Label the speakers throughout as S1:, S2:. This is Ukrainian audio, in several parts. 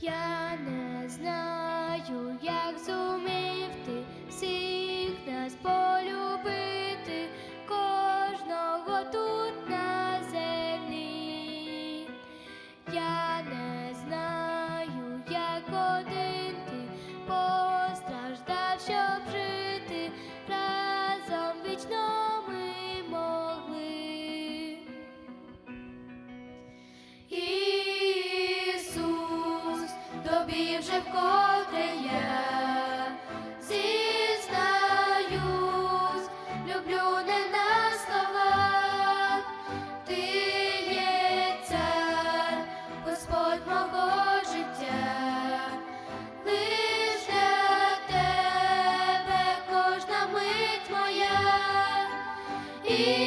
S1: Я не знаю, як зумів тобі вже вкотре зізнаюсь, люблю не на словах, ти є цар, Господь мого життя, лиш тебе кожна мить моя. Ісус,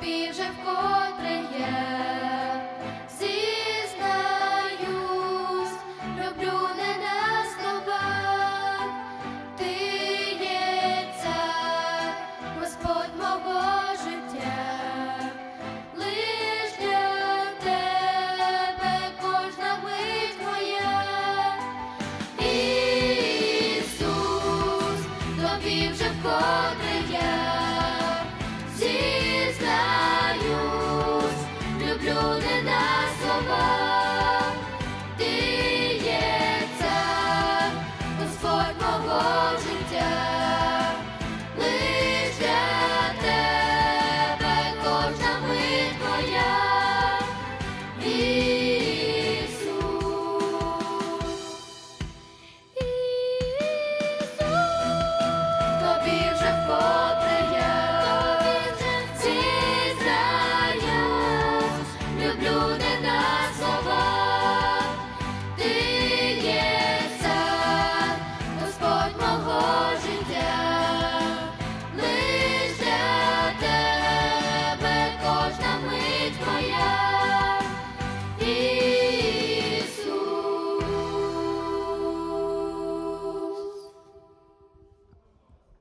S1: тобі вже вкотре є.